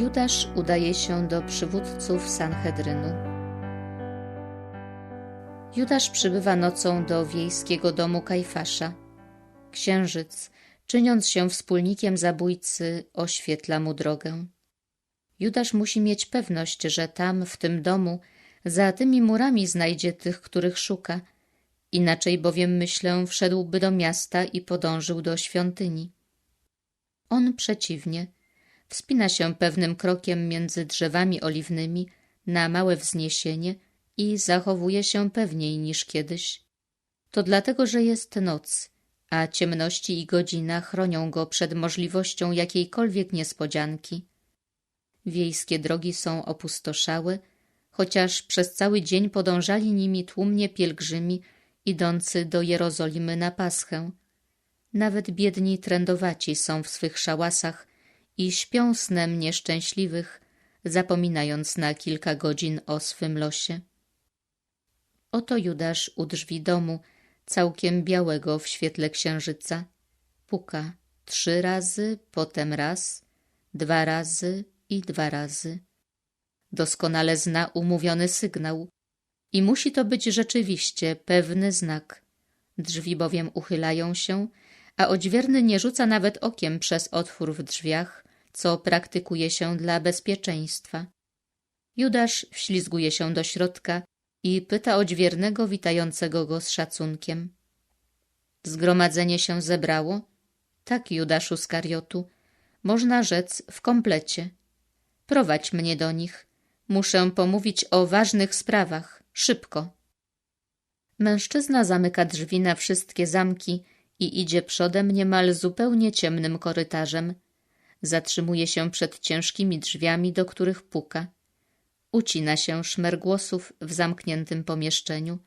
Judasz udaje się do przywódców Sanhedrynu. Judasz przybywa nocą do wiejskiego domu Kajfasza. Księżyc, czyniąc się wspólnikiem zabójcy, oświetla mu drogę. Judasz musi mieć pewność, że tam, w tym domu, za tymi murami znajdzie tych, których szuka. Inaczej bowiem, myślę, wszedłby do miasta i podążył do świątyni. On przeciwnie, wspina się pewnym krokiem między drzewami oliwnymi na małe wzniesienie i zachowuje się pewniej niż kiedyś. To dlatego, że jest noc, a ciemności i godzina chronią go przed możliwością jakiejkolwiek niespodzianki. Wiejskie drogi są opustoszałe, chociaż przez cały dzień podążali nimi tłumnie pielgrzymi idący do Jerozolimy na Paschę. Nawet biedni trędowaci są w swych szałasach i śpią snem nieszczęśliwych, zapominając na kilka godzin o swym losie. Oto Judasz u drzwi domu, całkiem białego w świetle księżyca. Puka trzy razy, potem raz, dwa razy i dwa razy. Doskonale zna umówiony sygnał i musi to być rzeczywiście pewny znak. Drzwi bowiem uchylają się, a odźwierny nie rzuca nawet okiem przez otwór w drzwiach, co praktykuje się dla bezpieczeństwa. Judasz wślizguje się do środka i pyta odźwiernego witającego go z szacunkiem. Zgromadzenie się zebrało? Tak, Judaszu Skariotu, można rzec w komplecie. Prowadź mnie do nich. Muszę pomówić o ważnych sprawach. Szybko. Mężczyzna zamyka drzwi na wszystkie zamki i idzie przodem niemal zupełnie ciemnym korytarzem. Zatrzymuje się przed ciężkimi drzwiami, do których puka. Ucina się szmer głosów w zamkniętym pomieszczeniu.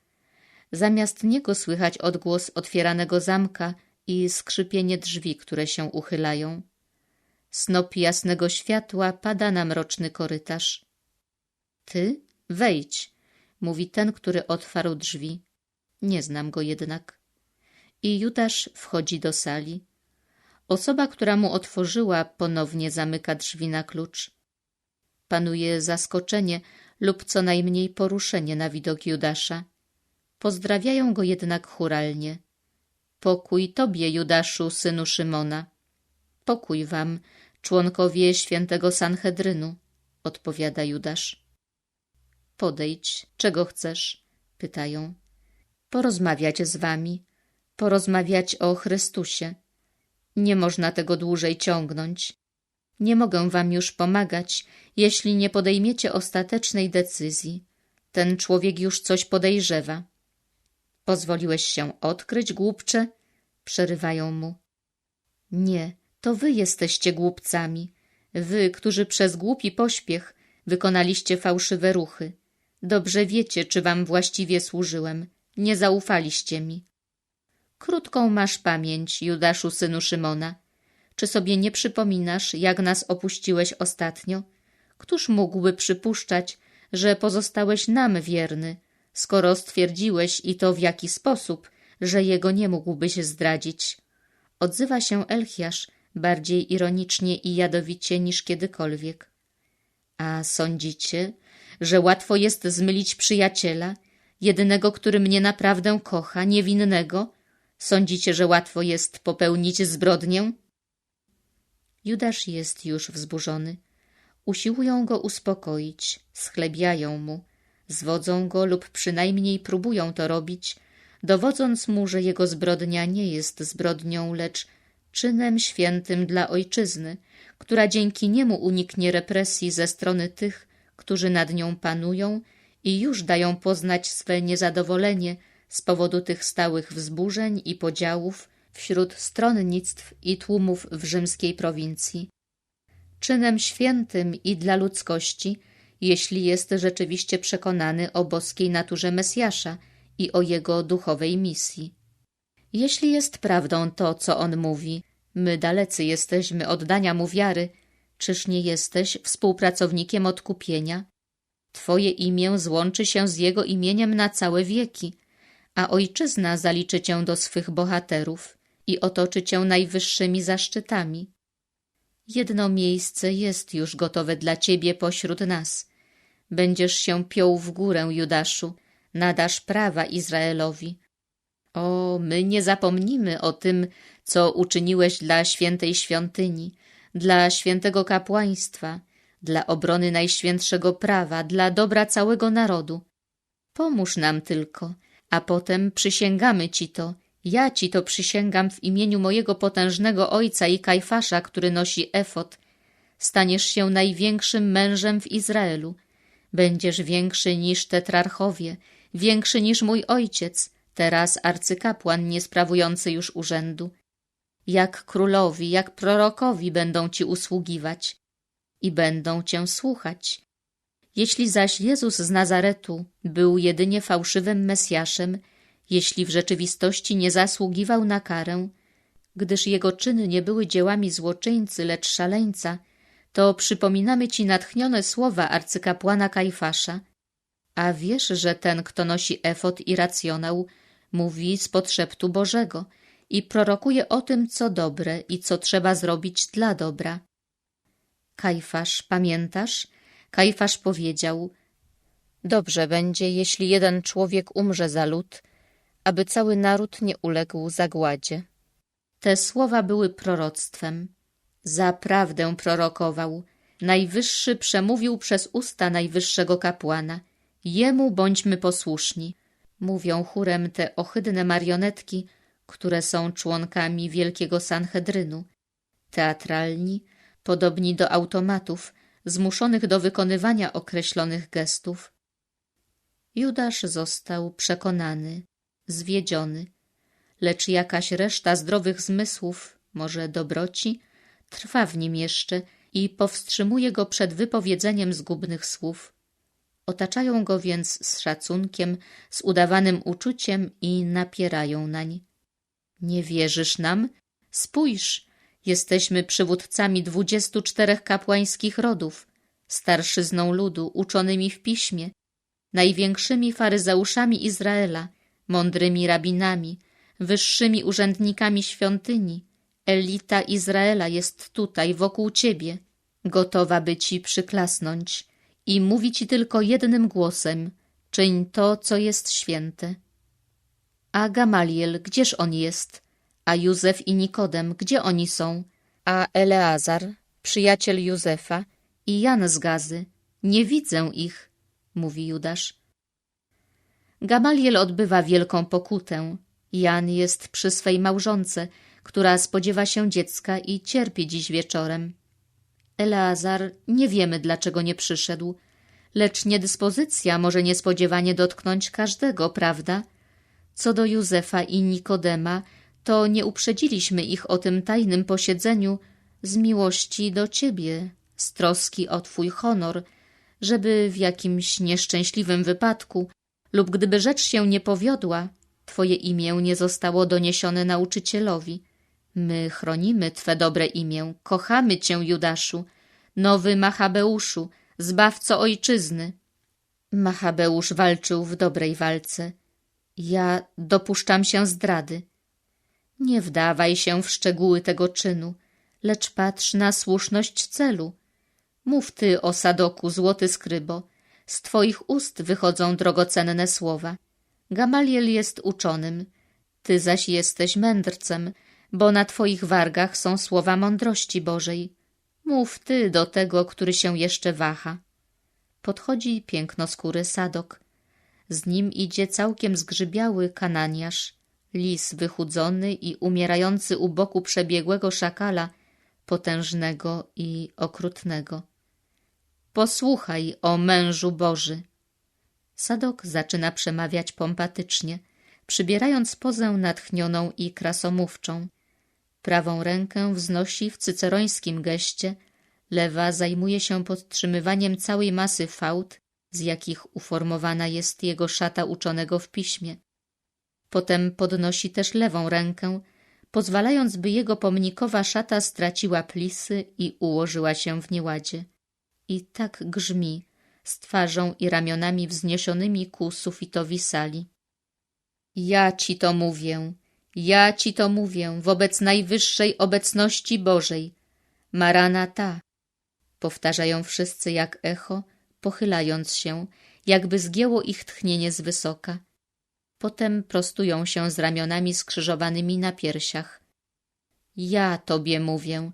Zamiast niego słychać odgłos otwieranego zamka i skrzypienie drzwi, które się uchylają. Snop jasnego światła pada na mroczny korytarz. Ty? Wejdź, mówi ten, który otwarł drzwi. Nie znam go jednak. I Judasz wchodzi do sali. Osoba, która mu otworzyła, ponownie zamyka drzwi na klucz. Panuje zaskoczenie lub co najmniej poruszenie na widok Judasza. Pozdrawiają go jednak churalnie. Pokój tobie, Judaszu, synu Szymona. Pokój wam, członkowie świętego Sanhedrynu, odpowiada Judasz. Podejdź, czego chcesz? pytają. Porozmawiać z wami, porozmawiać o Chrystusie. Nie można tego dłużej ciągnąć. Nie mogę wam już pomagać, jeśli nie podejmiecie ostatecznej decyzji. Ten człowiek już coś podejrzewa. Pozwoliłeś się odkryć, głupcze? Przerywają mu. Nie, to wy jesteście głupcami. Wy, którzy przez głupi pośpiech wykonaliście fałszywe ruchy. Dobrze wiecie, czy wam właściwie służyłem. Nie zaufaliście mi. Krótką masz pamięć, Judaszu, synu Szymona. Czy sobie nie przypominasz, jak nas opuściłeś ostatnio? Któż mógłby przypuszczać, że pozostałeś nam wierny, skoro stwierdziłeś i to w jaki sposób, że jego nie mógłbyś zdradzić? Odzywa się Elchiasz bardziej ironicznie i jadowicie niż kiedykolwiek. A sądzicie, że łatwo jest zmylić przyjaciela, jedynego, który mnie naprawdę kocha, niewinnego? Sądzicie, że łatwo jest popełnić zbrodnię? Judasz jest już wzburzony. Usiłują go uspokoić, schlebiają mu, zwodzą go lub przynajmniej próbują to robić, dowodząc mu, że jego zbrodnia nie jest zbrodnią, lecz czynem świętym dla ojczyzny, która dzięki niemu uniknie represji ze strony tych, którzy nad nią panują i już dają poznać swe niezadowolenie z powodu tych stałych wzburzeń i podziałów wśród stronnictw i tłumów w rzymskiej prowincji. Czynem świętym i dla ludzkości, jeśli jest rzeczywiście przekonany o boskiej naturze Mesjasza i o jego duchowej misji. Jeśli jest prawdą to, co on mówi, my dalecy jesteśmy oddania mu wiary, czyż nie jesteś współpracownikiem odkupienia? Twoje imię złączy się z jego imieniem na całe wieki, a ojczyzna zaliczy cię do swych bohaterów i otoczy cię najwyższymi zaszczytami. Jedno miejsce jest już gotowe dla ciebie pośród nas. Będziesz się piął w górę, Judaszu, nadasz prawa Izraelowi. O, my nie zapomnimy o tym, co uczyniłeś dla świętej świątyni, dla świętego kapłaństwa, dla obrony najświętszego prawa, dla dobra całego narodu. Pomóż nam tylko, a potem przysięgamy ci to, ja ci to przysięgam w imieniu mojego potężnego ojca i Kajfasza, który nosi efot. Staniesz się największym mężem w Izraelu. Będziesz większy niż tetrarchowie, większy niż mój ojciec, teraz arcykapłan niesprawujący już urzędu. Jak królowi, jak prorokowi będą ci usługiwać i będą cię słuchać. Jeśli zaś Jezus z Nazaretu był jedynie fałszywym Mesjaszem, jeśli w rzeczywistości nie zasługiwał na karę, gdyż jego czyny nie były dziełami złoczyńcy, lecz szaleńca, to przypominamy ci natchnione słowa arcykapłana Kajfasza. A wiesz, że ten, kto nosi efot i racjonał, mówi z podszeptu Bożego i prorokuje o tym, co dobre i co trzeba zrobić dla dobra. Kajfasz, pamiętasz? Kajfasz powiedział, dobrze będzie, jeśli jeden człowiek umrze za lud, aby cały naród nie uległ zagładzie. Te słowa były proroctwem. Zaprawdę prorokował. Najwyższy przemówił przez usta najwyższego kapłana. Jemu bądźmy posłuszni. Mówią chórem te ohydne marionetki, które są członkami wielkiego Sanhedrynu. Teatralni, podobni do automatów, zmuszonych do wykonywania określonych gestów. Judasz został przekonany, zwiedziony, lecz jakaś reszta zdrowych zmysłów, może dobroci, trwa w nim jeszcze i powstrzymuje go przed wypowiedzeniem zgubnych słów. Otaczają go więc z szacunkiem, z udawanym uczuciem i napierają nań. Nie wierzysz nam? Spójrz, jesteśmy przywódcami dwudziestu czterech kapłańskich rodów, starszyzną ludu, uczonymi w piśmie, największymi faryzeuszami Izraela, mądrymi rabinami, wyższymi urzędnikami świątyni. Elita Izraela jest tutaj, wokół ciebie, gotowa by ci przyklasnąć i mówi ci tylko jednym głosem, czyń to, co jest święte. A Gamaliel, gdzież on jest? A Józef i Nikodem, gdzie oni są? A Eleazar, przyjaciel Józefa i Jan z Gazy, nie widzę ich, mówi Judasz. Gamaliel odbywa wielką pokutę. Jan jest przy swej małżonce, która spodziewa się dziecka i cierpi dziś wieczorem. Eleazar nie wiemy, dlaczego nie przyszedł, lecz niedyspozycja może niespodziewanie dotknąć każdego, prawda? Co do Józefa i Nikodema, to nie uprzedziliśmy ich o tym tajnym posiedzeniu z miłości do ciebie, z troski o twój honor, żeby w jakimś nieszczęśliwym wypadku lub gdyby rzecz się nie powiodła, twoje imię nie zostało doniesione nauczycielowi. My chronimy twe dobre imię, kochamy cię, Judaszu, nowy Machabeuszu, zbawco ojczyzny. Machabeusz walczył w dobrej walce. Ja dopuszczam się zdrady. Nie wdawaj się w szczegóły tego czynu, lecz patrz na słuszność celu. Mów ty o Sadoku, złoty skrybo, z twoich ust wychodzą drogocenne słowa. Gamaliel jest uczonym, ty zaś jesteś mędrcem, bo na twoich wargach są słowa mądrości Bożej. Mów ty do tego, który się jeszcze waha. Podchodzi pięknoskóry Sadok. Z nim idzie całkiem zgrzybiały kananiarz, lis wychudzony i umierający u boku przebiegłego szakala, potężnego i okrutnego. Posłuchaj, o mężu Boży! Sadok zaczyna przemawiać pompatycznie, przybierając pozę natchnioną i krasomówczą. Prawą rękę wznosi w cycerońskim geście, lewa zajmuje się podtrzymywaniem całej masy fałd, z jakich uformowana jest jego szata uczonego w piśmie. Potem podnosi też lewą rękę, pozwalając, by jego pomnikowa szata straciła plisy i ułożyła się w nieładzie i tak grzmi, z twarzą i ramionami wzniesionymi ku sufitowi sali. Ja ci to mówię, ja ci to mówię wobec najwyższej obecności Bożej, Maranata! Powtarzają wszyscy jak echo, pochylając się, jakby zgięło ich tchnienie z wysoka. Potem prostują się z ramionami skrzyżowanymi na piersiach. Ja tobie mówię.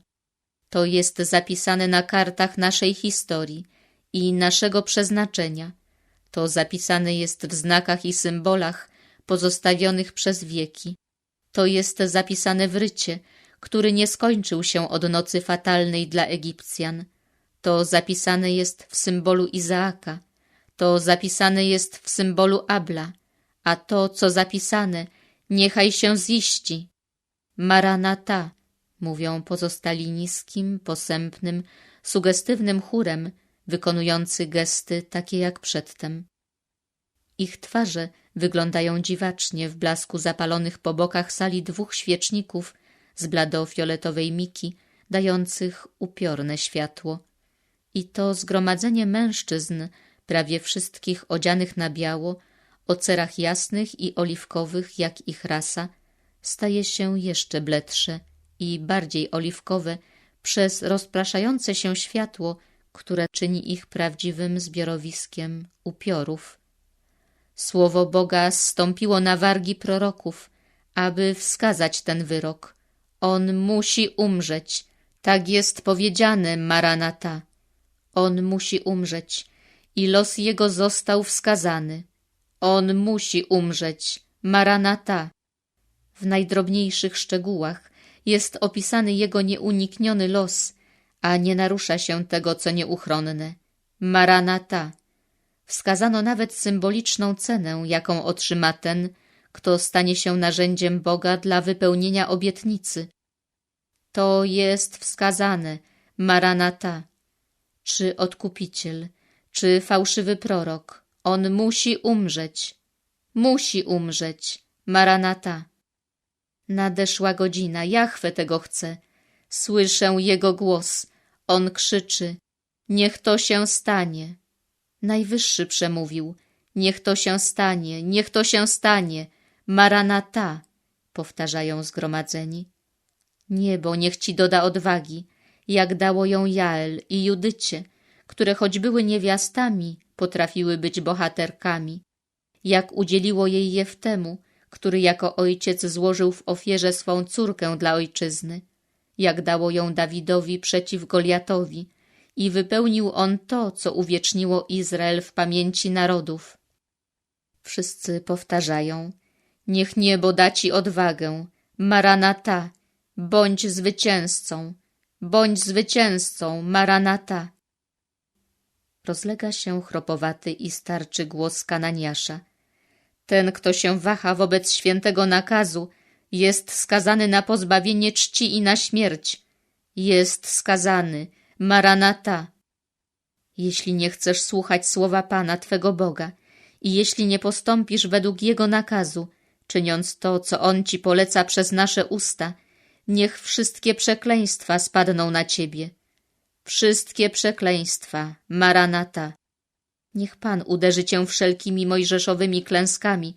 To jest zapisane na kartach naszej historii i naszego przeznaczenia. To zapisane jest w znakach i symbolach pozostawionych przez wieki. To jest zapisane w rycie, który nie skończył się od nocy fatalnej dla Egipcjan. To zapisane jest w symbolu Izaaka, to zapisane jest w symbolu Abla, a to, co zapisane, niechaj się ziści. Maranata, mówią pozostali niskim, posępnym, sugestywnym chórem, wykonujący gesty takie jak przedtem. Ich twarze wyglądają dziwacznie w blasku zapalonych po bokach sali dwóch świeczników z bladofioletowej miki, dających upiorne światło. I to zgromadzenie mężczyzn, prawie wszystkich odzianych na biało, o cerach jasnych i oliwkowych jak ich rasa, staje się jeszcze bledsze i bardziej oliwkowe przez rozpraszające się światło, które czyni ich prawdziwym zbiorowiskiem upiorów. Słowo Boga zstąpiło na wargi proroków, aby wskazać ten wyrok. On musi umrzeć. Tak jest powiedziane, Maranata. On musi umrzeć i los jego został wskazany. On musi umrzeć, Maranata. W najdrobniejszych szczegółach jest opisany jego nieunikniony los, a nie narusza się tego, co nieuchronne. Maranata. Wskazano nawet symboliczną cenę, jaką otrzyma ten, kto stanie się narzędziem Boga dla wypełnienia obietnicy. To jest wskazane, Maranata. Czy odkupiciel, czy fałszywy prorok, on musi umrzeć. Musi umrzeć, Maranata. Nadeszła godzina, Jachwę tego chce. Słyszę jego głos. On krzyczy, niech to się stanie. Najwyższy przemówił, niech to się stanie, niech to się stanie. Maranata, powtarzają zgromadzeni. Niebo niech ci doda odwagi, jak dało ją Jael i Judycie, które choć były niewiastami, potrafiły być bohaterkami. Jak udzieliło jej Jeftemu, który jako ojciec złożył w ofierze swą córkę dla ojczyzny. Jak dało ją Dawidowi przeciw Goliatowi i wypełnił on to, co uwieczniło Izrael w pamięci narodów. Wszyscy powtarzają, niech niebo da ci odwagę, Maranata, bądź zwycięzcą, bądź zwycięzcą, Maranata. Rozlega się chropowaty i starczy głos Kananiasza. Ten, kto się waha wobec świętego nakazu, jest skazany na pozbawienie czci i na śmierć. Jest skazany, Maranata. Jeśli nie chcesz słuchać słowa Pana, Twego Boga, i jeśli nie postąpisz według Jego nakazu, czyniąc to, co On Ci poleca przez nasze usta, niech wszystkie przekleństwa spadną na Ciebie. Wszystkie przekleństwa, Maranata. Niech Pan uderzy Cię wszelkimi mojżeszowymi klęskami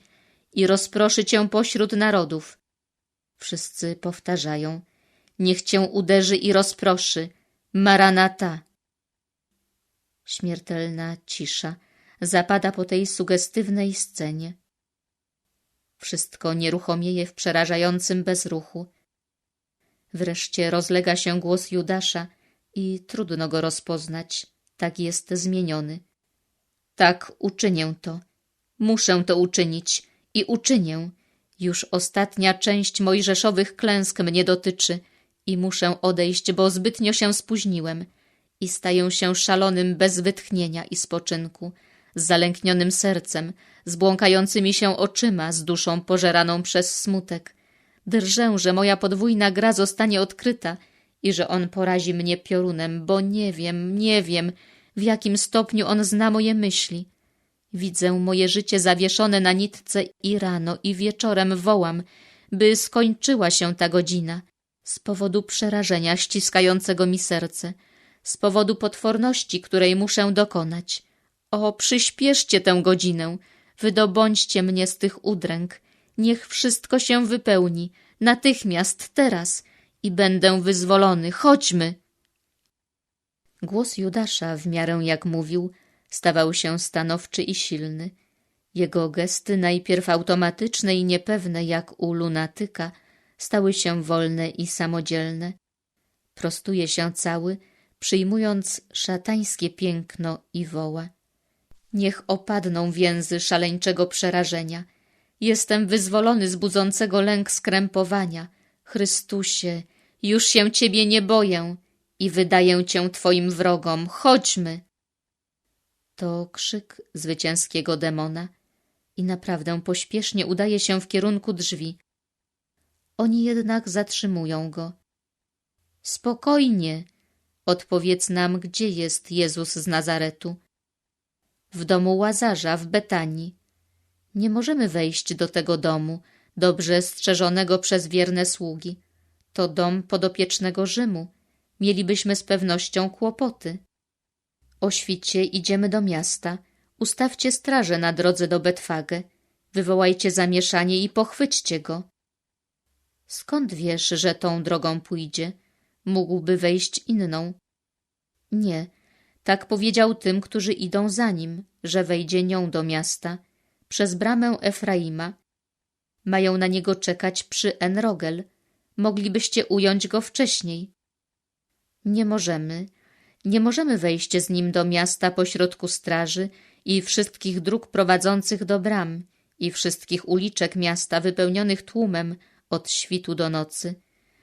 i rozproszy Cię pośród narodów. Wszyscy powtarzają, niech Cię uderzy i rozproszy, Maranata. Śmiertelna cisza zapada po tej sugestywnej scenie. Wszystko nieruchomieje w przerażającym bezruchu. Wreszcie rozlega się głos Judasza i trudno go rozpoznać, tak jest zmieniony. Tak, uczynię to. Muszę to uczynić i uczynię. Już ostatnia część mojżeszowych klęsk mnie dotyczy i muszę odejść, bo zbytnio się spóźniłem i staję się szalonym bez wytchnienia i spoczynku, z zalęknionym sercem, z błąkającymi się oczyma, z duszą pożeraną przez smutek. Drżę, że moja podwójna gra zostanie odkryta i że on porazi mnie piorunem, bo nie wiem, nie wiem, w jakim stopniu on zna moje myśli. Widzę moje życie zawieszone na nitce i rano i wieczorem wołam, by skończyła się ta godzina. Z powodu przerażenia ściskającego mi serce, z powodu potworności, której muszę dokonać. O, przyspieszcie tę godzinę, wydobądźcie mnie z tych udręk. Niech wszystko się wypełni, natychmiast, teraz i będę wyzwolony. Chodźmy, Głos Judasza, w miarę jak mówił, stawał się stanowczy i silny. Jego gesty, najpierw automatyczne i niepewne jak u lunatyka, stały się wolne i samodzielne. Prostuje się cały, przyjmując szatańskie piękno i woła. Niech opadną więzy szaleńczego przerażenia. Jestem wyzwolony z budzącego lęk skrępowania. Chrystusie, już się Ciebie nie boję i wydaję Cię Twoim wrogom. Chodźmy! To krzyk zwycięskiego demona i naprawdę pośpiesznie udaje się w kierunku drzwi. Oni jednak zatrzymują go. Spokojnie, odpowiedz nam, gdzie jest Jezus z Nazaretu. W domu Łazarza w Betanii. Nie możemy wejść do tego domu, dobrze strzeżonego przez wierne sługi. To dom podopiecznego Rzymu. Mielibyśmy z pewnością kłopoty. O świcie idziemy do miasta. Ustawcie straże na drodze do Betwagę. Wywołajcie zamieszanie i pochwyćcie go. Skąd wiesz, że tą drogą pójdzie? Mógłby wejść inną. Nie, tak powiedział tym, którzy idą za nim, że wejdzie nią do miasta, przez bramę Efraima. Mają na niego czekać przy Enrogel. Moglibyście ująć go wcześniej. Nie możemy. Nie możemy wejść z nim do miasta pośrodku straży i wszystkich dróg prowadzących do bram i wszystkich uliczek miasta wypełnionych tłumem od świtu do nocy.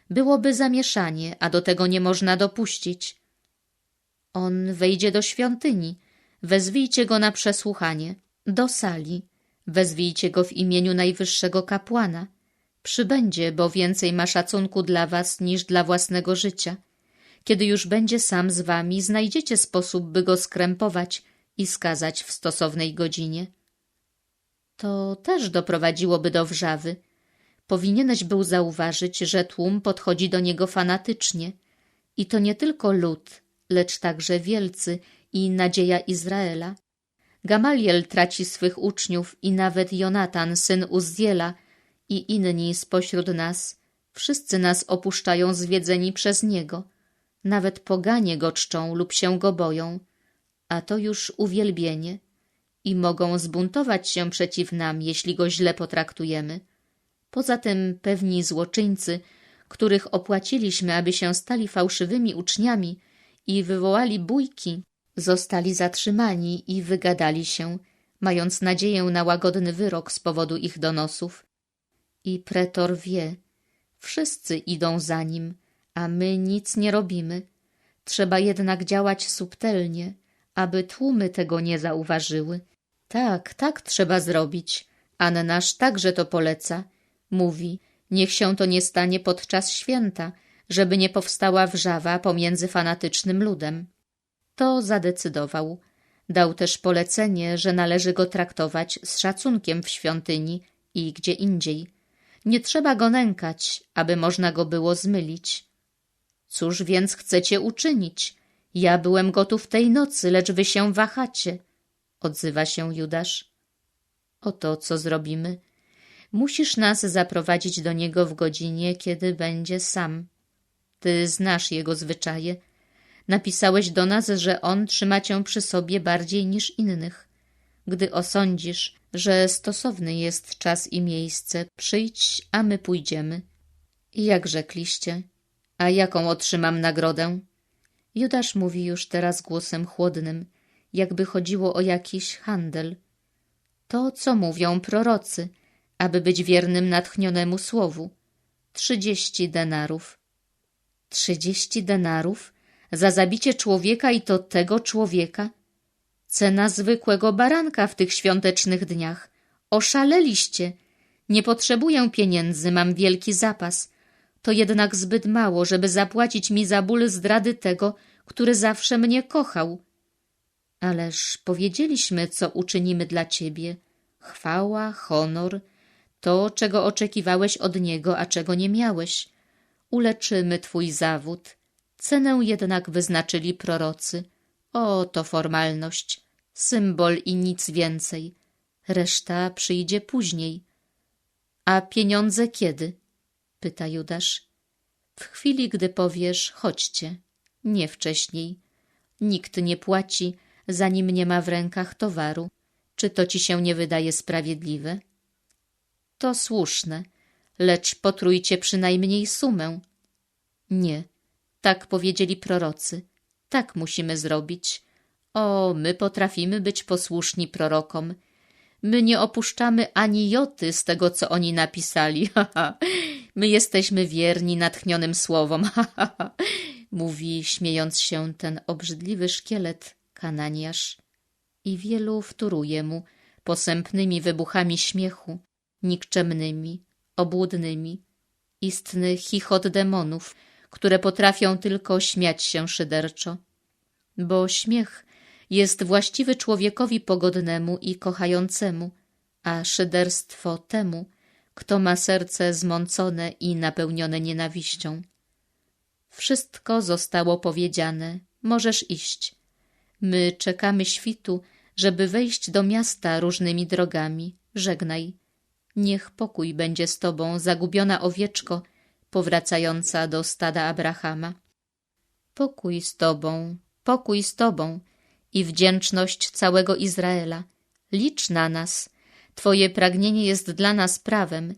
Byłoby zamieszanie, a do tego nie można dopuścić. On wejdzie do świątyni. Wezwijcie go na przesłuchanie. Do sali. Wezwijcie go w imieniu najwyższego kapłana. Przybędzie, bo więcej ma szacunku dla was niż dla własnego życia. Kiedy już będzie sam z wami, znajdziecie sposób, by go skrępować i skazać w stosownej godzinie. To też doprowadziłoby do wrzawy. Powinieneś był zauważyć, że tłum podchodzi do niego fanatycznie. I to nie tylko lud, lecz także wielcy i nadzieja Izraela. Gamaliel traci swych uczniów i nawet Jonatan, syn Uzziela i inni spośród nas. Wszyscy nas opuszczają zwiedzeni przez niego. Nawet poganie go czczą lub się go boją. A to już uwielbienie. I mogą zbuntować się przeciw nam, jeśli go źle potraktujemy. Poza tym pewni złoczyńcy, których opłaciliśmy, aby się stali fałszywymi uczniami i wywołali bójki, zostali zatrzymani i wygadali się, mając nadzieję na łagodny wyrok z powodu ich donosów. I pretor wie, wszyscy idą za nim, a my nic nie robimy. Trzeba jednak działać subtelnie, aby tłumy tego nie zauważyły. Tak, tak trzeba zrobić. Annasz także to poleca. Mówi, niech się to nie stanie podczas święta, żeby nie powstała wrzawa pomiędzy fanatycznym ludem. To zadecydował. Dał też polecenie, że należy go traktować z szacunkiem w świątyni i gdzie indziej. Nie trzeba go nękać, aby można go było zmylić. Cóż więc chcecie uczynić? Ja byłem gotów tej nocy, lecz wy się wahacie, odzywa się Judasz. Oto co zrobimy. Musisz nas zaprowadzić do niego w godzinie, kiedy będzie sam. Ty znasz jego zwyczaje. Napisałeś do nas, że on trzyma cię przy sobie bardziej niż innych. Gdy osądzisz, że stosowny jest czas i miejsce, przyjdź, a my pójdziemy. Jak rzekliście? A jaką otrzymam nagrodę? Judasz mówi już teraz głosem chłodnym, jakby chodziło o jakiś handel. To, co mówią prorocy, aby być wiernym natchnionemu słowu. Trzydzieści denarów. Trzydzieści denarów za zabicie człowieka i to tego człowieka? Cena zwykłego baranka w tych świątecznych dniach. Oszaleliście. Nie potrzebuję pieniędzy, mam wielki zapas. To jednak zbyt mało, żeby zapłacić mi za ból zdrady tego, który zawsze mnie kochał. Ależ powiedzieliśmy, co uczynimy dla ciebie. Chwała, honor, to, czego oczekiwałeś od niego, a czego nie miałeś. Uleczymy twój zawód. Cenę jednak wyznaczyli prorocy. O, to formalność, symbol i nic więcej. Reszta przyjdzie później. A pieniądze kiedy? pyta Judasz. W chwili, gdy powiesz, chodźcie, nie wcześniej. Nikt nie płaci, zanim nie ma w rękach towaru. Czy to ci się nie wydaje sprawiedliwe? To słuszne, lecz potrójcie przynajmniej sumę. Nie, tak powiedzieli prorocy. Tak musimy zrobić. O, my potrafimy być posłuszni prorokom. My nie opuszczamy ani joty z tego, co oni napisali. My jesteśmy wierni natchnionym słowom. Mówi, śmiejąc się, ten obrzydliwy szkielet, kananiarz. I wielu wtóruje mu posępnymi wybuchami śmiechu, nikczemnymi, obłudnymi. Istny chichot demonów, które potrafią tylko śmiać się szyderczo. Bo śmiech jest właściwy człowiekowi pogodnemu i kochającemu, a szyderstwo temu, kto ma serce zmącone i napełnione nienawiścią. Wszystko zostało powiedziane, możesz iść. My czekamy świtu, żeby wejść do miasta różnymi drogami. Żegnaj. Niech pokój będzie z tobą, zagubiona owieczko, powracająca do stada Abrahama. Pokój z tobą, pokój z tobą i wdzięczność całego Izraela. Licz na nas. Twoje pragnienie jest dla nas prawem.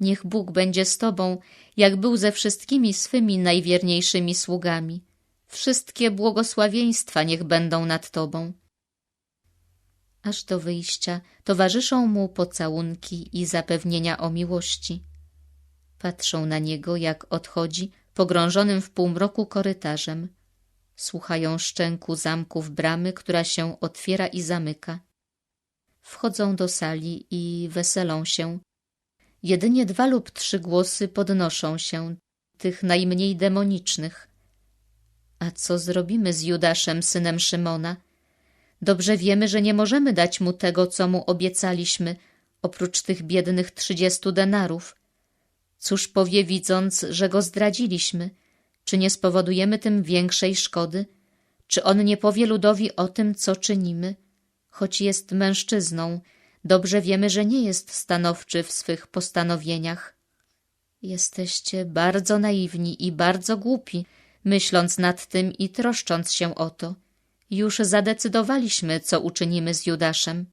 Niech Bóg będzie z tobą, jak był ze wszystkimi swymi najwierniejszymi sługami. Wszystkie błogosławieństwa niech będą nad tobą. Aż do wyjścia towarzyszą mu pocałunki i zapewnienia o miłości. Patrzą na niego, jak odchodzi, pogrążonym w półmroku korytarzem. Słuchają szczęku zamków bramy, która się otwiera i zamyka. Wchodzą do sali i weselą się. Jedynie dwa lub trzy głosy podnoszą się, tych najmniej demonicznych. A co zrobimy z Judaszem, synem Szymona? Dobrze wiemy, że nie możemy dać mu tego, co mu obiecaliśmy, oprócz tych biednych trzydziestu denarów. Cóż powie, widząc, że go zdradziliśmy? Czy nie spowodujemy tym większej szkody? Czy on nie powie ludowi o tym, co czynimy? Choć jest mężczyzną, dobrze wiemy, że nie jest stanowczy w swych postanowieniach. Jesteście bardzo naiwni i bardzo głupi, myśląc nad tym i troszcząc się o to. Już zadecydowaliśmy, co uczynimy z Judaszem.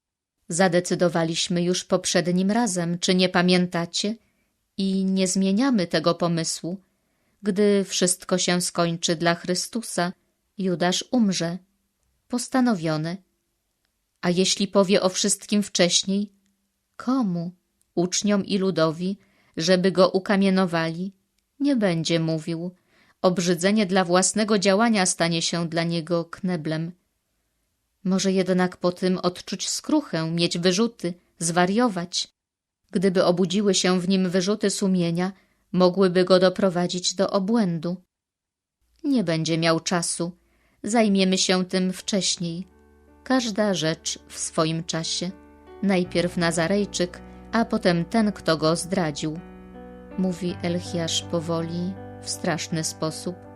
Zadecydowaliśmy już poprzednim razem, czy nie pamiętacie? I nie zmieniamy tego pomysłu. Gdy wszystko się skończy dla Chrystusa, Judasz umrze. Postanowione. A jeśli powie o wszystkim wcześniej? Komu? Uczniom i ludowi, żeby go ukamienowali? Nie będzie mówił. Obrzydzenie dla własnego działania stanie się dla niego kneblem. Może jednak po tym odczuć skruchę, mieć wyrzuty, zwariować. Gdyby obudziły się w nim wyrzuty sumienia, mogłyby go doprowadzić do obłędu. Nie będzie miał czasu. Zajmiemy się tym wcześniej. Każda rzecz w swoim czasie. Najpierw Nazarejczyk, a potem ten, kto go zdradził. Mówi Elchiasz powoli, w straszny sposób.